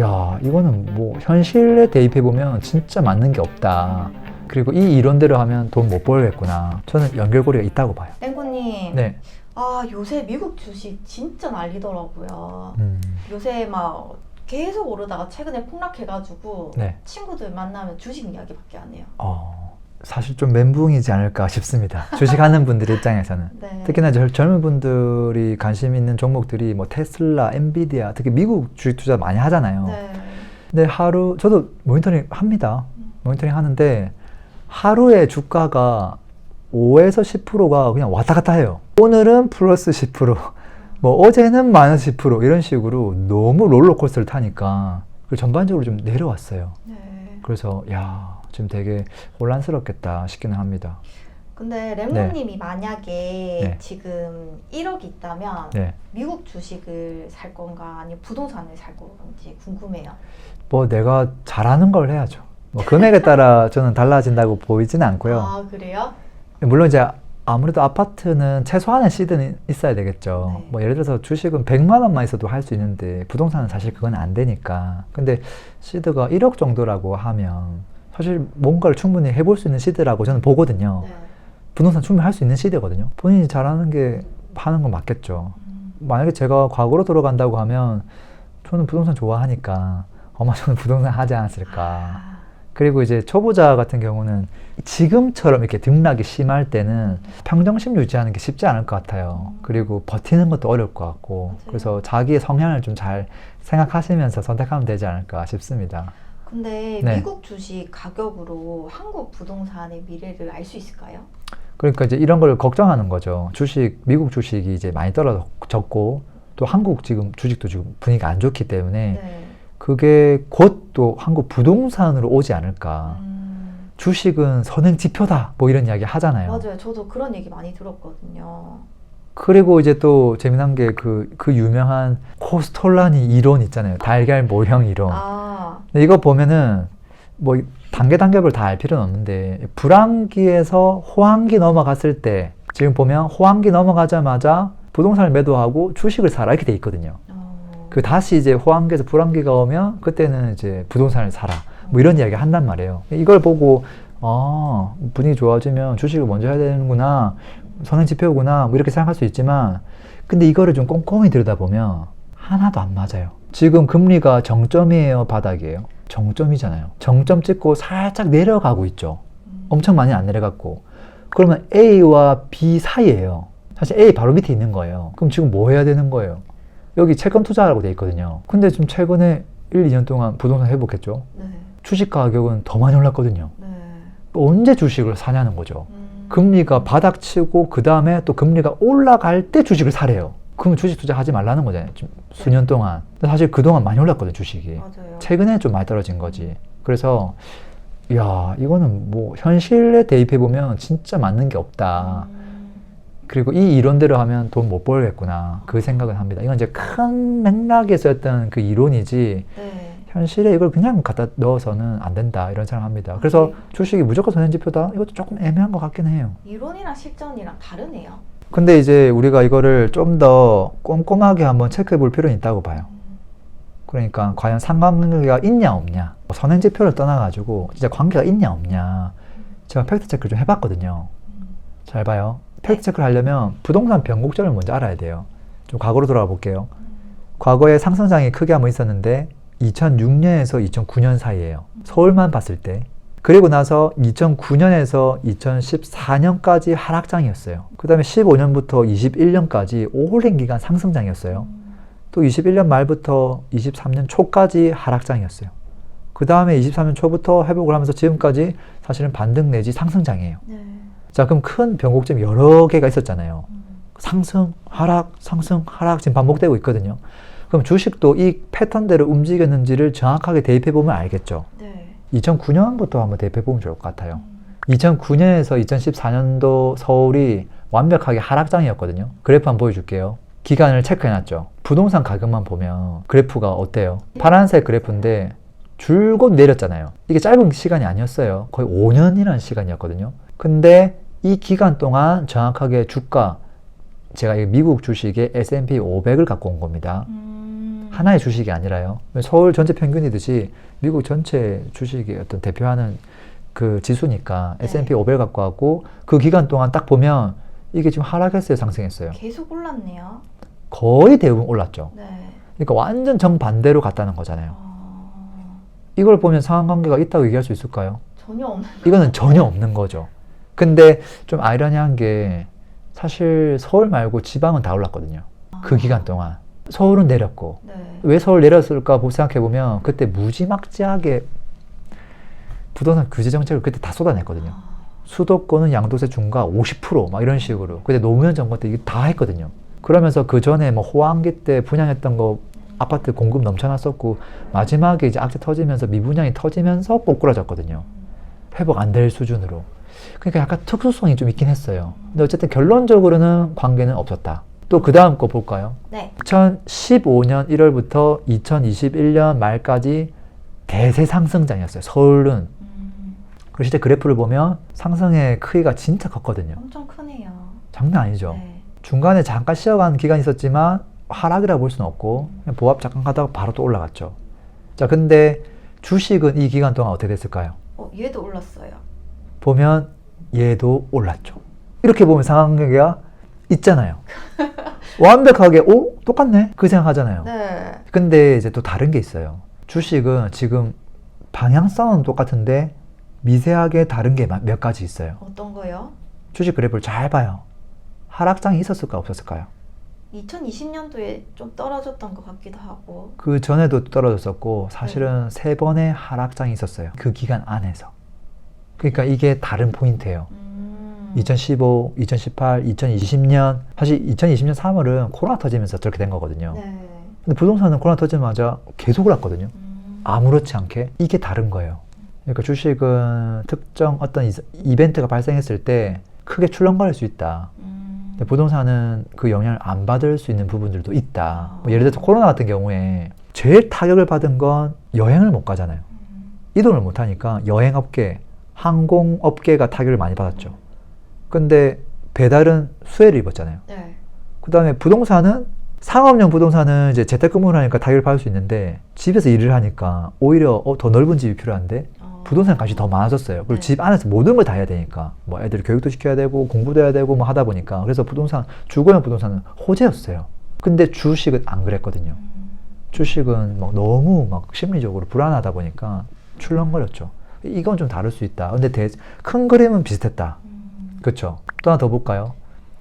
야 이거는 뭐 현실에 대입해 보면 진짜 맞는 게 없다. 그리고 이 이론대로 하면 돈 못 벌겠구나. 저는 연결고리가 있다고 봐요. 땡구님, 네. 아 요새 미국 주식 진짜 난리더라고요. 음, 요새 막 계속 오르다가 최근에 폭락해가지고 네. 친구들 만나면 주식 이야기밖에 안 해요. 어, 사실 좀 멘붕이지 않을까 싶습니다. 주식하는 분들 입장에서는. 네. 특히나 젊- 젊은 분들이 관심 있는 종목들이 뭐 테슬라, 엔비디아, 특히 미국 주식 투자 많이 하잖아요. 네. 근데 하루 저도 모니터링 합니다. 음. 모니터링 하는데 하루에 주가가 5에서 10%가 그냥 왔다 갔다 해요. 오늘은 플러스 10%, 뭐 어제는 마이너스 10% 이런 식으로 너무 롤러코스터를 타니까 전반적으로 좀 내려왔어요. 네. 그래서 야 지금 되게 혼란스럽겠다 싶기는 합니다. 근데 램보님이 만약에 네. 지금 1억 있다면 네. 미국 주식을 살 건가 아니면 부동산을 살 건지 궁금해요. 뭐 내가 잘하는 걸 해야죠. 뭐 금액에 따라 저는 달라진다고 보이지는 않고요. 아 그래요? 물론 이제 아무래도 아파트는 최소한의 시드는 있어야 되겠죠. 네. 뭐 예를 들어서 주식은 100만 원만 있어도 할 수 있는데 부동산은 사실 그건 안 되니까. 근데 시드가 1억 정도라고 하면 사실 뭔가를 충분히 해볼 수 있는 시드라고 저는 보거든요. 네. 부동산 충분히 할 수 있는 시드거든요. 본인이 잘하는 게 하는 건 맞겠죠. 음. 만약에 제가 과거로 돌아간다고 하면 저는 부동산 좋아하니까 아마 저는 부동산 하지 않았을까. 아, 그리고 이제 초보자 같은 경우는 지금처럼 이렇게 등락이 심할 때는 평정심 유지하는 게 쉽지 않을 것 같아요. 그리고 버티는 것도 어려울 것 같고. 맞아요. 그래서 자기의 성향을 좀 잘 생각하시면서 선택하면 되지 않을까 싶습니다. 근데 네. 미국 주식 가격으로 한국 부동산의 미래를 알 수 있을까요? 그러니까 이제 이런 걸 걱정하는 거죠. 주식, 미국 주식이 이제 많이 떨어졌고, 또 한국 지금 주식도 지금 분위기가 안 좋기 때문에 네. 그게 곧 또 한국 부동산으로 오지 않을까. 음, 주식은 선행 지표다. 뭐 이런 이야기 하잖아요. 맞아요. 저도 그런 얘기 많이 들었거든요. 그리고 이제 또 재미난 게 그 그 유명한 코스톨라니 이론 있잖아요. 달걀 모형 이론. 아, 근데 이거 보면은 뭐 단계 단계별 다 알 필요는 없는데 불황기에서 호황기 넘어갔을 때 지금 보면 호황기 넘어가자마자 부동산을 매도하고 주식을 사라 이렇게 돼 있거든요. 어, 그 다시 이제 호황기에서 불황기가 오면 그때는 이제 부동산을 사라 뭐 이런 이야기 한단 말이에요. 이걸 보고 아 분위기 좋아지면 주식을 먼저 해야 되는구나 선행 지표구나 뭐 이렇게 생각할 수 있지만 근데 이거를 좀 꼼꼼히 들여다보면 하나도 안 맞아요. 지금 금리가 정점이에요, 바닥이에요? 정점이잖아요. 정점 찍고 살짝 내려가고 있죠. 음, 엄청 많이 안 내려갔고. 그러면 A와 B 사이에요. 사실 A 바로 밑에 있는 거예요. 그럼 지금 뭐 해야 되는 거예요? 여기 채권 투자라고 돼 있거든요. 근데 지금 최근에 1, 2년 동안 부동산 회복했죠. 네, 주식 가격은 더 많이 올랐거든요. 네. 언제 주식을 사냐는 거죠. 음, 금리가 바닥 치고 그 다음에 또 금리가 올라갈 때 주식을 사래요. 그러면 주식 투자 하지 말라는 거잖아요. 좀 수년 동안. 사실 그동안 많이 올랐거든요, 주식이. 맞아요. 최근에 좀 많이 떨어진 거지. 그래서 야 이거는 뭐 현실에 대입해 보면 진짜 맞는 게 없다. 음, 그리고 이 이론대로 하면 돈 못 벌겠구나 그 생각을 합니다. 이건 이제 큰 맥락에서였던 그 이론이지 네. 현실에 이걸 그냥 갖다 넣어서는 안 된다 이런 생각합니다. 그래서 네. 주식이 무조건 선행지표다? 이것도 조금 애매한 것 같긴 해요. 이론이랑 실전이랑 다르네요. 근데 이제 우리가 이거를 좀 더 꼼꼼하게 한번 체크해 볼 필요는 있다고 봐요. 그러니까 과연 상관관계가 있냐 없냐? 뭐 선행지표를 떠나가지고 진짜 관계가 있냐 없냐? 제가 팩트 체크를 좀 해봤거든요. 잘 봐요. 팩트 체크를 하려면 부동산 변곡점을 먼저 알아야 돼요. 좀 과거로 돌아가 볼게요. 과거에 상승장이 크게 한번 있었는데 2006년에서 2009년 사이에요 서울만 봤을 때 그리고 나서 2009년에서 2014년까지 하락장이었어요 그 다음에 15년부터 21년까지 오랜 기간 상승장이었어요 또 21년 말부터 23년 초까지 하락장이었어요. 그 다음에 23년 초부터 회복을 하면서 지금까지 사실은 반등 내지 상승장이에요. 네. 자, 그럼 큰 변곡점이 여러 개가 있었잖아요. 음, 상승, 하락, 상승, 하락 지금 반복되고 있거든요. 그럼 주식도 이 패턴대로 움직였는지를 정확하게 대입해 보면 알겠죠. 네. 2009년부터 한번 대입해 보면 좋을 것 같아요. 음, 2009년에서 2014년도 서울이 완벽하게 하락장이었거든요. 그래프 한번 보여줄게요. 기간을 체크해놨죠. 부동산 가격만 보면 그래프가 어때요? 파란색 그래프인데 줄곧 내렸잖아요. 이게 짧은 시간이 아니었어요. 거의 5년이라는 시간이었거든요. 근데 이 기간 동안 정확하게 주가, 제가 이 미국 주식의 S&P 500을 갖고 온 겁니다. 음, 하나의 주식이 아니라요. 서울 전체 평균이듯이 미국 전체 주식의 어떤 대표하는 그 지수니까 네. S&P 500 갖고 하고 그 기간 동안 딱 보면 이게 지금 하락했어요, 상승했어요. 계속 올랐네요. 거의 대부분 올랐죠. 네. 그러니까 완전 정반대로 갔다는 거잖아요. 어, 이걸 보면 상관관계가 있다고 얘기할 수 있을까요? 전혀 없는. 이거는 전혀 없는 거죠. 근데 좀 아이러니한 게 사실 서울 말고 지방은 다 올랐거든요. 그 기간 동안. 서울은 내렸고. 네. 왜 서울 내렸을까 생각해 보면 그때 무지막지하게 부동산 규제 정책을 그때 다 쏟아냈거든요. 아, 수도권은 양도세 중과 50%막 이런 식으로. 그때 노무현 정권 때 이게 다 했거든요. 그러면서 그 전에 뭐 호황기 때 분양했던 거 아파트 공급 넘쳐났었고 마지막에 이제 악재 터지면서 미분양이 터지면서 꼬꾸라졌거든요. 회복 안 될 수준으로. 그러니까 약간 특수성이 좀 있긴 했어요. 근데 어쨌든 결론적으로는 관계는 없었다. 또 그 다음 거 볼까요? 네. 2015년 1월부터 2021년 말까지 대세 상승장이었어요. 서울은. 음, 그리고 실제 그래프를 보면 상승의 크기가 진짜 컸거든요. 엄청 크네요. 장난 아니죠. 네. 중간에 잠깐 쉬어간 기간이 있었지만 하락이라 볼 수는 없고 그냥 보합 잠깐 가다가 바로 또 올라갔죠. 자, 근데 주식은 이 기간 동안 어떻게 됐을까요? 어, 얘도 올랐어요. 보면 얘도 올랐죠. 이렇게 보면 상황관계가 있잖아요. 완벽하게 오 똑같네 그 생각하잖아요. 네. 근데 이제 또 다른 게 있어요. 주식은 지금 방향성은 똑같은데 미세하게 다른 게 몇 가지 있어요. 어떤 거요? 주식 그래프를 잘 봐요. 하락장이 있었을까 없었을까요? 2020년도에 좀 떨어졌던 것 같기도 하고. 그 전에도 떨어졌었고 사실은 세 번의 하락장이 있었어요. 그 기간 안에서. 그러니까 이게 다른 포인트예요. 음, 2015, 2018, 2020년 사실 2020년 3월은 코로나 터지면서 저렇게 된 거거든요. 네. 근데 부동산은 코로나 터지자마자 계속 올랐거든요. 음, 아무렇지 않게 이게 다른 거예요. 그러니까 주식은 특정 어떤 이- 이벤트가 발생했을 때 크게 출렁거릴 수 있다. 음, 부동산은 그 영향을 안 받을 수 있는 부분들도 있다. 뭐 예를 들어서 코로나 같은 경우에 제일 타격을 받은 건 여행을 못 가잖아요. 음, 이동을 못 하니까 여행업계, 항공업계가 타격을 많이 받았죠. 근데 배달은 수혜를 입었잖아요. 네. 그 다음에 부동산은 상업용 부동산은 이제 재택근무를 하니까 타격을 받을 수 있는데 집에서 일을 하니까 오히려 어, 더 넓은 집이 필요한데 어, 부동산 값이 더 많아졌어요. 그리고 네. 집 안에서 모든 걸 다 해야 되니까 뭐 애들 교육도 시켜야 되고 공부도 해야 되고 뭐 하다 보니까 그래서 부동산 주거용 부동산은 호재였어요. 근데 주식은 안 그랬거든요. 음, 주식은 막 너무 막 심리적으로 불안하다 보니까 출렁거렸죠. 이건 좀 다를 수 있다. 근데 대, 큰 그림은 비슷했다. 음, 그렇죠. 또 하나 더 볼까요?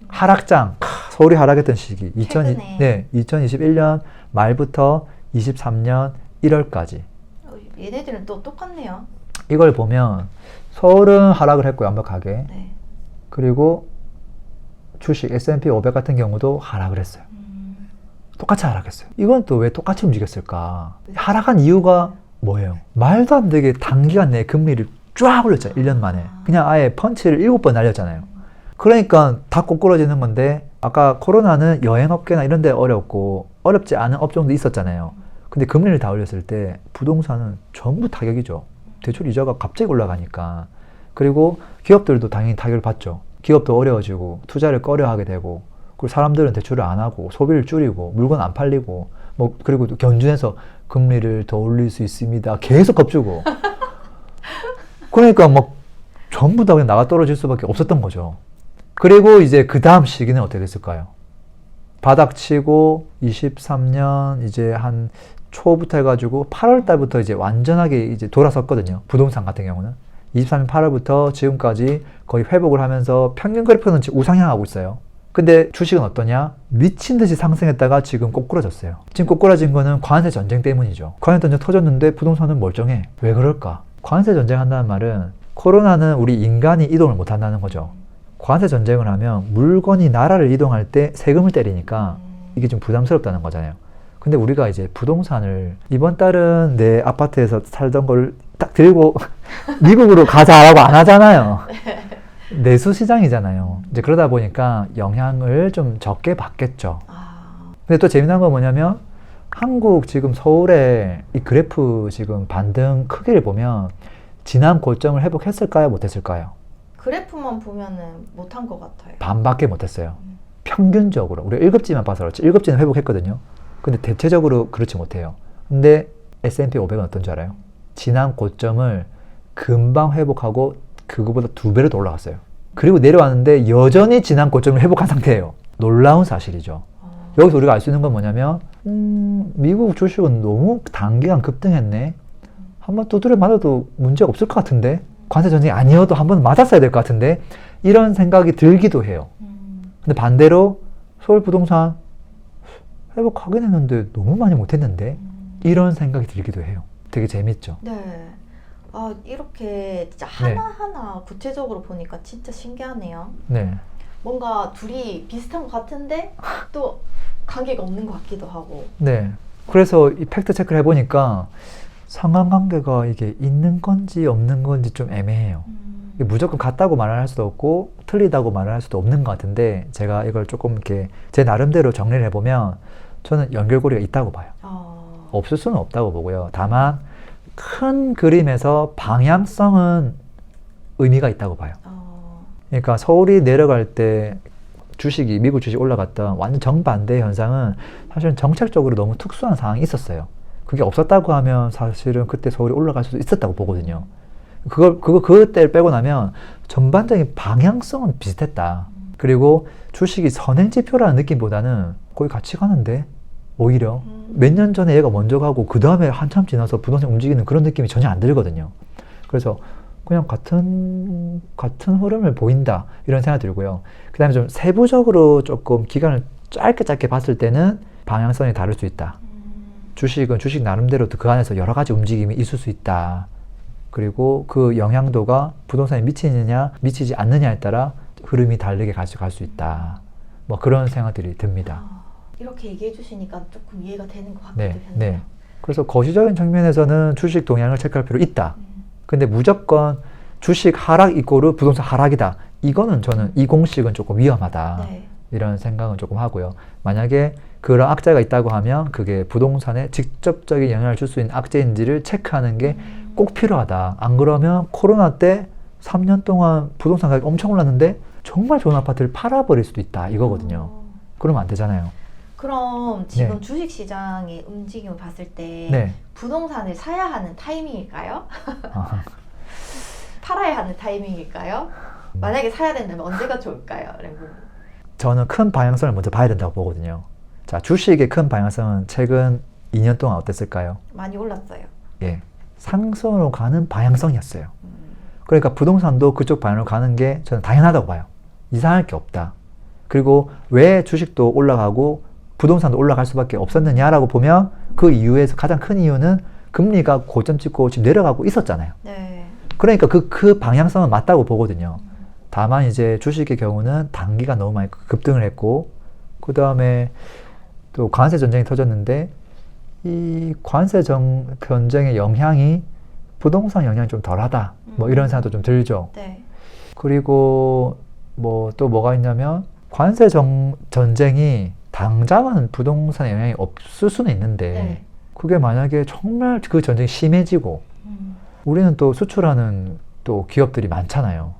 하락장 크, 서울이 하락했던 시기 2000, 최근에. 네, 2021년 말부터 23년 1월까지 어, 얘네들은 또 똑같네요. 이걸 보면 서울은 하락을 했고요 완벽하게 네. 그리고 주식 S&P 500 같은 경우도 하락을 했어요 음, 똑같이 하락했어요 이건 또 왜 똑같이 움직였을까 하락한 이유가 뭐예요 말도 안 되게 단기간 내에 금리를 쫙 올렸잖아요 1년 만에. 그냥 아예 펀치를 7번 날렸잖아요. 그러니까 다 꼬꾸라지는 건데 아까 코로나는 여행업계나 이런 데 어렵고 어렵지 않은 업종도 있었잖아요. 근데 금리를 다 올렸을 때 부동산은 전부 타격이죠. 대출 이자가 갑자기 올라가니까. 그리고 기업들도 당연히 타격을 받죠. 기업도 어려워지고 투자를 꺼려 하게 되고 그리고 사람들은 대출을 안 하고 소비를 줄이고 물건 안 팔리고 뭐 그리고 또 견준해서 금리를 더 올릴 수 있습니다. 계속 겁주고 그러니까 막 전부 다 그냥 나가 떨어질 수밖에 없었던 거죠. 그리고 이제 그 다음 시기는 어떻게 됐을까요? 바닥치고 23년 이제 한 초부터 해가지고 8월 달부터 이제 완전하게 이제 돌아섰거든요. 부동산 같은 경우는 23년 8월부터 지금까지 거의 회복을 하면서 평균 그래프는 우상향하고 있어요. 근데 주식은 어떠냐? 미친 듯이 상승했다가 지금 꼬꾸라졌어요. 지금 꼬꾸라진 거는 관세 전쟁 때문이죠. 관세 전쟁 터졌는데 부동산은 멀쩡해. 왜 그럴까? 관세 전쟁 한다는 말은 코로나는 우리 인간이 이동을 못 한다는 거죠. 관세 전쟁을 하면 물건이 나라를 이동할 때 세금을 때리니까 음, 이게 좀 부담스럽다는 거잖아요. 근데 우리가 이제 부동산을 이번 달은 내 아파트에서 살던 걸 딱 들고 미국으로 가자라고 안 하잖아요. 내수 시장이잖아요. 이제 그러다 보니까 영향을 좀 적게 받겠죠. 아, 근데 또 재미난 건 뭐냐면 한국 지금 서울의 이 그래프 지금 반등 크기를 보면 지난 고점을 회복했을까요? 못했을까요? 그래프만 보면은 못한 것 같아요. 반밖에 못했어요. 평균적으로 우리가 1급지만 봐서 그렇지 1급지는 회복했거든요. 근데 대체적으로 그렇지 못해요. 근데 S&P 500은 어떤 줄 알아요? 지난 고점을 금방 회복하고 그거보다 두 배로 더 올라갔어요. 그리고 내려왔는데 여전히 지난 고점을 회복한 상태예요. 놀라운 사실이죠. 어, 여기서 우리가 알 수 있는 건 뭐냐면 음, 미국 주식은 너무 단기간 급등했네. 한 번 두드려 맞아도 문제가 없을 것 같은데 관세 전쟁이 아니어도 한 번 맞았어야 될 것 같은데 이런 생각이 들기도 해요. 음, 근데 반대로 서울 부동산 회복하긴 했는데 너무 많이 못했는데 음. 이런 생각이 들기도 해요. 되게 재밌죠. 네. 아 이렇게 진짜 네. 하나하나 구체적으로 보니까 진짜 신기하네요. 네, 뭔가 둘이 비슷한 것 같은데 또 관계가 없는 것 같기도 하고. 네. 그래서 이 팩트 체크를 해보니까 상관관계가 이게 있는 건지 없는 건지 좀 애매해요. 음, 무조건 같다고 말을 할 수도 없고 틀리다고 말을 할 수도 없는 것 같은데 제가 이걸 조금 이렇게 제 나름대로 정리를 해보면 저는 연결고리가 있다고 봐요. 어, 없을 수는 없다고 보고요. 다만 큰 그림에서 방향성은 의미가 있다고 봐요. 어, 그러니까 서울이 내려갈 때 주식이 미국 주식 올라갔던 완전 정반대 현상은 사실은 정책적으로 너무 특수한 상황이 있었어요. 그게 없었다고 하면 사실은 그때 서울이 올라갈 수도 있었다고 보거든요. 그걸 그거 그때를 빼고 나면 전반적인 방향성은 비슷했다. 그리고 주식이 선행 지표라는 느낌보다는 거의 같이 가는데 오히려 음. 몇년 전에 얘가 먼저 가고 그 다음에 한참 지나서 부동산 움직이는 그런 느낌이 전혀 안 들거든요. 그래서 그냥 같은 같은 흐름을 보인다 이런 생각 들고요. 그다음에 좀 세부적으로 조금 기간을 짧게 짧게 봤을 때는 방향성이 다를 수 있다. 음, 주식은 주식 나름대로 그 안에서 여러 가지 움직임이 있을 수 있다. 그리고 그 영향도가 부동산에 미치느냐 미치지 않느냐에 따라 흐름이 다르게 가져갈 수 있다. 뭐 그런 생각들이 듭니다. 아, 이렇게 얘기해 주시니까 조금 이해가 되는 것 같기도 네, 했네요. 네. 그래서 거시적인 측면에서는 주식 동향을 체크할 필요 있다. 음, 근데 무조건 주식 하락 이꼬르 부동산 하락이다. 이거는 저는 이 공식은 조금 위험하다. 네. 이런 생각은 조금 하고요. 만약에 그런 악재가 있다고 하면 그게 부동산에 직접적인 영향을 줄 수 있는 악재인지를 체크하는 게 음, 꼭 필요하다. 안 그러면 코로나 때 3년 동안 부동산 가격이 엄청 올랐는데 정말 좋은 아파트를 팔아버릴 수도 있다. 이거거든요. 어, 그러면 안 되잖아요. 그럼 지금 네. 주식 시장의 움직임을 봤을 때 네. 부동산을 사야 하는 타이밍일까요? 아, 팔아야 하는 타이밍일까요? 음. 만약에 사야 된다면 언제가 좋을까요? 저는 큰 방향성을 먼저 봐야 된다고 보거든요. 자, 주식의 큰 방향성은 최근 2년 동안 어땠을까요? 많이 올랐어요. 예. 상승으로 가는 방향성이었어요. 음, 그러니까 부동산도 그쪽 방향으로 가는 게 저는 당연하다고 봐요. 이상할 게 없다. 그리고 왜 주식도 올라가고 부동산도 올라갈 수밖에 없었느냐라고 보면 그 이유에서 가장 큰 이유는 금리가 고점 찍고 지금 내려가고 있었잖아요. 네. 그러니까 그, 그 방향성은 맞다고 보거든요. 다만 이제 주식의 경우는 단기가 너무 많이 급등을 했고, 그 다음에 또 관세 전쟁이 터졌는데, 이 관세 정, 전쟁의 영향이 부동산 영향이 좀 덜하다. 뭐 이런 생각도 좀 들죠. 네. 그리고 뭐 또 뭐가 있냐면, 관세 정, 전쟁이 당장은 부동산에 영향이 없을 수는 있는데, 네. 그게 만약에 정말 그 전쟁이 심해지고, 음, 우리는 또 수출하는 또 기업들이 많잖아요.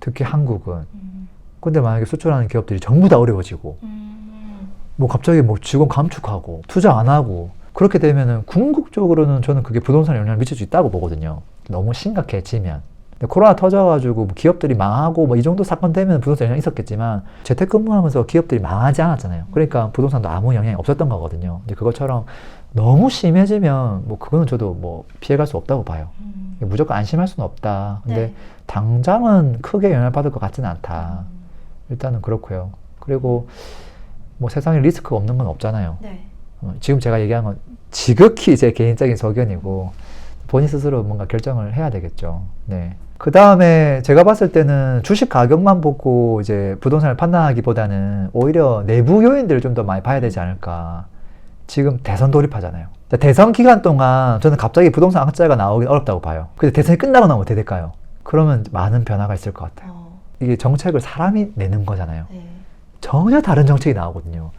특히 한국은. 음, 근데 만약에 수출하는 기업들이 전부 다 어려워지고, 음, 뭐 갑자기 뭐 직원 감축하고, 투자 안 하고, 그렇게 되면은 궁극적으로는 저는 그게 부동산에 영향을 미칠 수 있다고 보거든요. 너무 심각해지면. 코로나 터져가지고 뭐 기업들이 망하고 뭐 이 정도 사건 되면 부동산 영향이 있었겠지만 재택근무하면서 기업들이 망하지 않았잖아요. 그러니까 부동산도 아무 영향이 없었던 거거든요. 근데 그것처럼 너무 심해지면 뭐 그거는 저도 뭐 피해갈 수 없다고 봐요. 음. 무조건 안심할 수는 없다. 근데 네. 당장은 크게 영향을 받을 것 같지는 않다. 음, 일단은 그렇고요. 그리고 뭐 세상에 리스크가 없는 건 없잖아요. 네. 어, 지금 제가 얘기한 건 지극히 제 개인적인 소견이고 본인 스스로 뭔가 결정을 해야 되겠죠. 네. 그 다음에 제가 봤을 때는 주식 가격만 보고 이제 부동산을 판단하기보다는 오히려 내부 요인들을 좀 더 많이 봐야 되지 않을까. 지금 대선 돌입하잖아요. 자, 대선 기간 동안 저는 갑자기 부동산 악재가 나오긴 어렵다고 봐요. 근데 대선이 끝나고 나면 어떻게 될까요? 그러면 많은 변화가 있을 것 같아요. 어, 이게 정책을 사람이 내는 거잖아요. 네. 전혀 다른 정책이 나오거든요.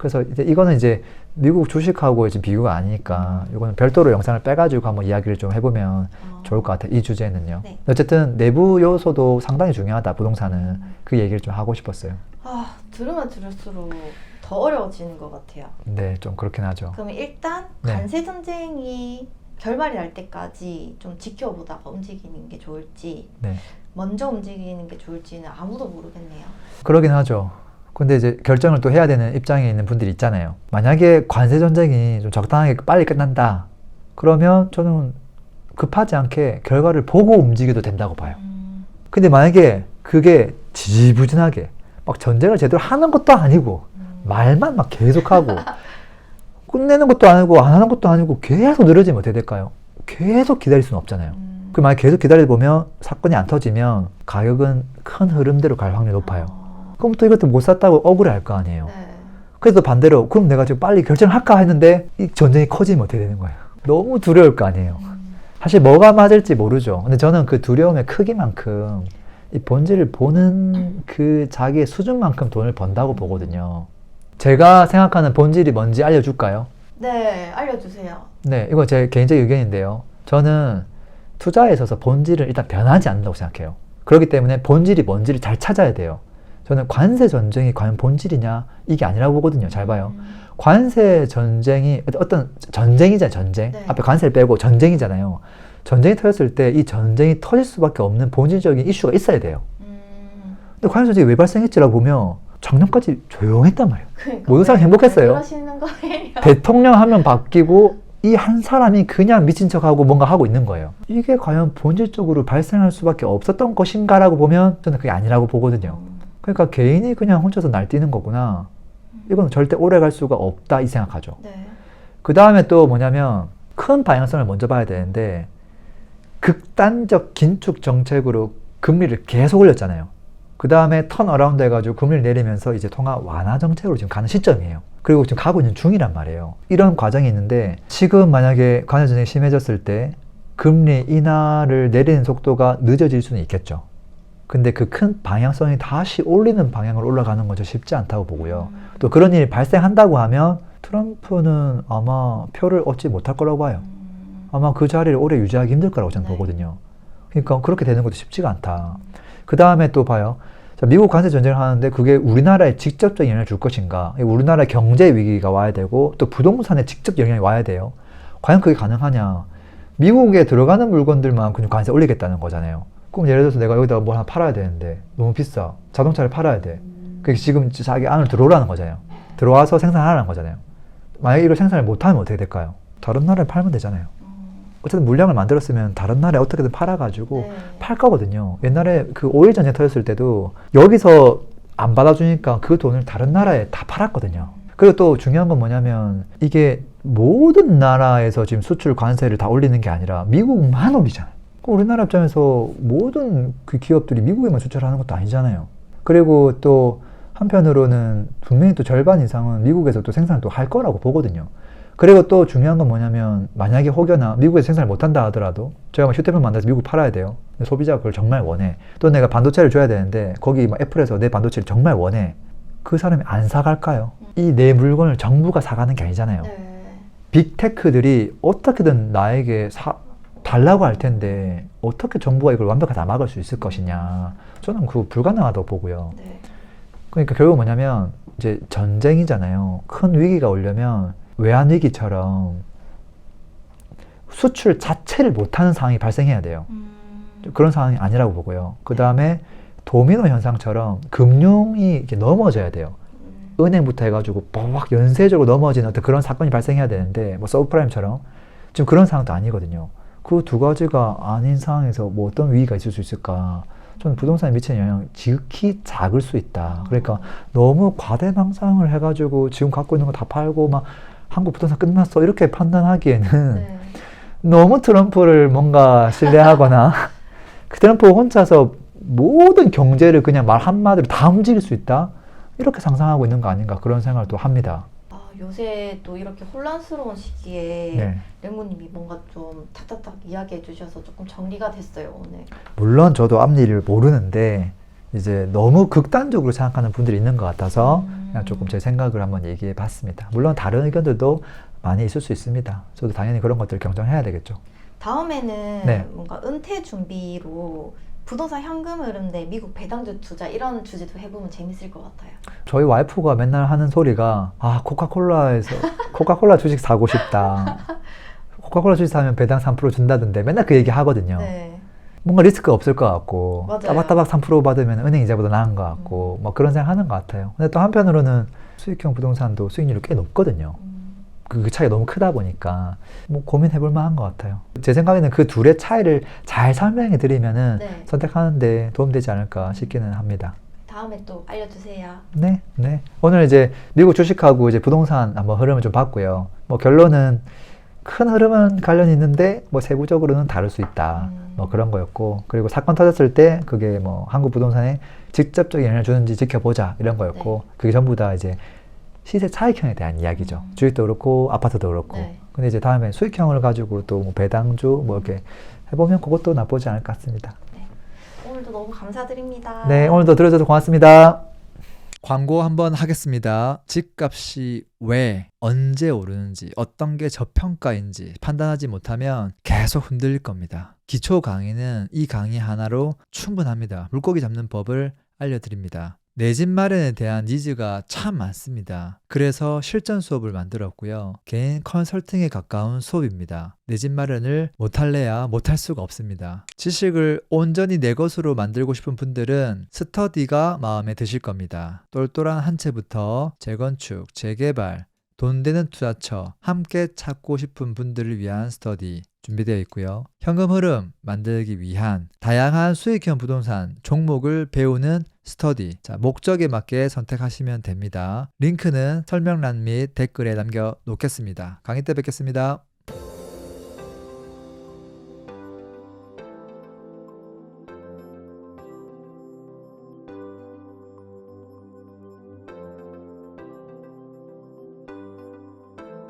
그래서 이제 이거는 이제 미국 주식하고 지금 비교가 아니니까 이거는 별도로 영상을 빼가지고 한번 이야기를 좀 해보면 어, 좋을 것 같아요. 이 주제는요. 네. 어쨌든 내부 요소도 상당히 중요하다. 부동산은 그 얘기를 좀 하고 싶었어요. 아, 두 들으면 들을수록 더 어려워지는 것 같아요. 네, 좀 그렇긴 하죠. 그러면 일단 네. 관세 전쟁이 결말이 날 때까지 좀 지켜보다가 움직이는 게 좋을지 네. 먼저 움직이는 게 좋을지는 아무도 모르겠네요. 그러긴 하죠. 근데 이제 결정을 또 해야 되는 입장에 있는 분들이 있잖아요. 만약에 관세 전쟁이 좀 적당하게 빨리 끝난다. 그러면 저는 급하지 않게 결과를 보고 움직여도 된다고 봐요. 음, 근데 만약에 그게 지지부진하게 막 전쟁을 제대로 하는 것도 아니고 음, 말만 막 계속하고 끝내는 것도 아니고 안 하는 것도 아니고 계속 늘어지면 어떻게 될까요? 계속 기다릴 수는 없잖아요. 음. 그 만약 계속 기다리다 보면 사건이 안 터지면 가격은 큰 흐름대로 갈 확률이 높아요. 어, 그럼 또 이것도 못 샀다고 억울해 할 거 아니에요. 네. 그래서 반대로 그럼 내가 지금 빨리 결정을 할까 했는데 이 전쟁이 커지면 어떻게 되는 거예요? 너무 두려울 거 아니에요. 음, 사실 뭐가 맞을지 모르죠. 근데 저는 그 두려움의 크기만큼 이 본질을 보는 그 자기의 수준만큼 돈을 번다고 보거든요. 제가 생각하는 본질이 뭔지 알려줄까요? 네, 알려주세요. 네, 이거 제 개인적인 의견인데요. 저는 투자에 있어서 본질은 일단 변하지 않는다고 생각해요. 그렇기 때문에 본질이 뭔지를 잘 찾아야 돼요. 저는 관세 전쟁이 과연 본질이냐 이게 아니라고 보거든요. 잘 봐요. 음, 관세 전쟁이 어떤 전쟁이잖아요. 전쟁. 네. 앞에 관세를 빼고 전쟁이잖아요. 전쟁이 터졌을 때 이 전쟁이 터질 수밖에 없는 본질적인 이슈가 있어야 돼요. 음, 근데 관세 전쟁이 왜 발생했지라고 보면 작년까지 조용했단 말이에요. 그러니까 모든 사람이 왜- 행복했어요. 대통령 한명 바뀌고 이한 사람이 그냥 미친 척하고 뭔가 하고 있는 거예요. 이게 과연 본질적으로 발생할 수밖에 없었던 것인가라고 보면 저는 그게 아니라고 보거든요. 음, 그러니까 개인이 그냥 혼자서 날뛰는 거구나. 이건 절대 오래 갈 수가 없다 이 생각하죠. 네. 그 다음에 또 뭐냐면 큰 방향성을 먼저 봐야 되는데 극단적 긴축 정책으로 금리를 계속 올렸잖아요. 그 다음에 턴 어라운드 해가지고 금리를 내리면서 이제 통화 완화 정책으로 지금 가는 시점이에요. 그리고 지금 가고 있는 중이란 말이에요. 이런 과정이 있는데 지금 만약에 관세 전쟁이 심해졌을 때 금리 인하를 내리는 속도가 늦어질 수는 있겠죠. 근데 그 큰 방향성이 다시 올리는 방향으로 올라가는 건저 쉽지 않다고 보고요. 음, 또 그런 일이 발생한다고 하면 트럼프는 아마 표를 얻지 못할 거라고 봐요. 음, 아마 그 자리를 오래 유지하기 힘들 거라고 저는 네. 보거든요. 그러니까 그렇게 되는 것도 쉽지가 않다. 그 다음에 또 봐요. 자, 미국 관세 전쟁을 하는데 그게 우리나라에 직접적인 영향을 줄 것인가? 우리나라 경제 위기가 와야 되고 또 부동산에 직접 영향이 와야 돼요. 과연 그게 가능하냐? 미국에 들어가는 물건들만 그냥 관세 올리겠다는 거잖아요. 그럼 예를 들어서 내가 여기다가 뭘 하나 팔아야 되는데 너무 비싸. 자동차를 팔아야 돼. 그게 지금 자기 안으로 들어오라는 거잖아요. 들어와서 생산하라는 거잖아요. 만약에 이걸 생산을 못하면 어떻게 될까요? 다른 나라에 팔면 되잖아요. 음, 어쨌든 물량을 만들었으면 다른 나라에 어떻게든 팔아가지고 네. 팔 거거든요. 옛날에 그 오일 전쟁 터졌을 때도 여기서 안 받아주니까 그 돈을 다른 나라에 다 팔았거든요. 그리고 또 중요한 건 뭐냐면 이게 모든 나라에서 지금 수출 관세를 다 올리는 게 아니라 미국만 올리잖아요. 우리나라 입장에서 모든 그 기업들이 미국에만 수출하는 것도 아니잖아요. 그리고 또 한편으로는 분명히 또 절반 이상은 미국에서 또 생산을 또 할 거라고 보거든요. 그리고 또 중요한 건 뭐냐면 만약에 혹여나 미국에서 생산을 못한다 하더라도 제가 막 휴대폰 만들어서 미국 팔아야 돼요. 소비자가 그걸 정말 원해. 또 내가 반도체를 줘야 되는데 거기 막 애플에서 내 반도체를 정말 원해. 그 사람이 안 사갈까요? 이 내 물건을 정부가 사가는 게 아니잖아요. 네. 빅테크들이 어떻게든 나에게 사, 달라고 할 텐데 어떻게 정부가 이걸 완벽하게 다 막을 수 있을 것이냐. 저는 그거 불가능하다고 보고요. 네. 그러니까 결국 뭐냐면 이제 전쟁이잖아요. 큰 위기가 오려면 외환 위기처럼 수출 자체를 못하는 상황이 발생해야 돼요. 음, 그런 상황이 아니라고 보고요. 그 다음에 도미노 현상처럼 금융이 이렇게 넘어져야 돼요. 음, 은행부터 해가지고 막 연쇄적으로 넘어지는 어떤 그런 사건이 발생해야 되는데 뭐 서브프라임처럼 지금 그런 상황도 아니거든요. 그 두 가지가 아닌 상황에서 뭐 어떤 위기가 있을 수 있을까? 저는 부동산에 미치는 영향 지극히 작을 수 있다. 그러니까 너무 과대망상을 해가지고 지금 갖고 있는 거 다 팔고 막 한국 부동산 끝났어 이렇게 판단하기에는 네. 너무 트럼프를 뭔가 신뢰하거나 그 트럼프 혼자서 모든 경제를 그냥 말 한마디로 다 움직일 수 있다 이렇게 상상하고 있는 거 아닌가 그런 생각을 또 합니다. 아, 요새 또 이렇게 혼란스러운 시기에 네. 랭구님이 뭔가 좀 탁탁탁 이야기해 주셔서 조금 정리가 됐어요 오늘. 물론 저도 앞일을 모르는데 이제 너무 극단적으로 생각하는 분들이 있는 것 같아서 그냥 조금 제 생각을 한번 얘기해 봤습니다. 물론 다른 의견들도 많이 있을 수 있습니다. 저도 당연히 그런 것들을 경청해야 되겠죠. 다음에는 네. 뭔가 은퇴 준비로 부동산 현금 흐름 대 미국 배당주 투자 이런 주제도 해보면 재밌을 것 같아요. 저희 와이프가 맨날 하는 소리가 아 코카콜라에서 코카콜라 주식 사고 싶다. 코카콜라 주식 사면 배당 3% 준다던데 맨날 그 얘기 하거든요. 네. 뭔가 리스크가 없을 것 같고 맞아요. 따박따박 3% 받으면 은행 이자보다 나은 것 같고 뭐 그런 생각 하는 것 같아요. 근데 또 한편으로는 수익형 부동산도 수익률이 꽤 높거든요. 음, 그, 그 차이가 너무 크다 보니까 뭐 고민해 볼 만한 것 같아요. 제 생각에는 그 둘의 차이를 잘 설명해 드리면은 네. 선택하는데 도움되지 않을까 싶기는 합니다. 다음에 또 알려주세요. 네, 네. 오늘 이제 미국 주식하고 이제 부동산 한번 흐름을 좀 봤고요. 뭐 결론은 큰 흐름은 관련이 있는데 뭐 세부적으로는 다를 수 있다. 음. 뭐 그런 거였고 그리고 사건 터졌을 때 그게 뭐 한국 부동산에 직접적인 영향을 주는지 지켜보자 이런 거였고 그게 전부 다 이제 시세 차익형에 대한 이야기죠. 음. 주식도 그렇고 아파트도 그렇고. 네. 근데 이제 다음에 수익형을 가지고 또 뭐 배당주 뭐 이렇게 해보면 그것도 나쁘지 않을 것 같습니다. 오늘도 너무 감사드립니다. 네, 오늘도 들어줘서 고맙습니다. 광고 한번 하겠습니다. 집값이 왜, 언제 오르는지, 어떤 게 저평가인지 판단하지 못하면 계속 흔들릴 겁니다. 기초 강의는 이 강의 하나로 충분합니다. 물고기 잡는 법을 알려드립니다. 내 집 마련에 대한 니즈가 참 많습니다. 그래서 실전 수업을 만들었고요. 개인 컨설팅에 가까운 수업입니다. 내 집 마련을 못할래야 못할 수가 없습니다. 지식을 온전히 내 것으로 만들고 싶은 분들은 스터디가 마음에 드실 겁니다. 똘똘한 한 채부터 재건축, 재개발, 돈 되는 투자처 함께 찾고 싶은 분들을 위한 스터디 준비되어 있고요. 현금 흐름 만들기 위한 다양한 수익형 부동산 종목을 배우는 스터디. 자, 목적에 맞게 선택하시면 됩니다. 링크는 설명란 및 댓글에 남겨 놓겠습니다. 강의 때 뵙겠습니다.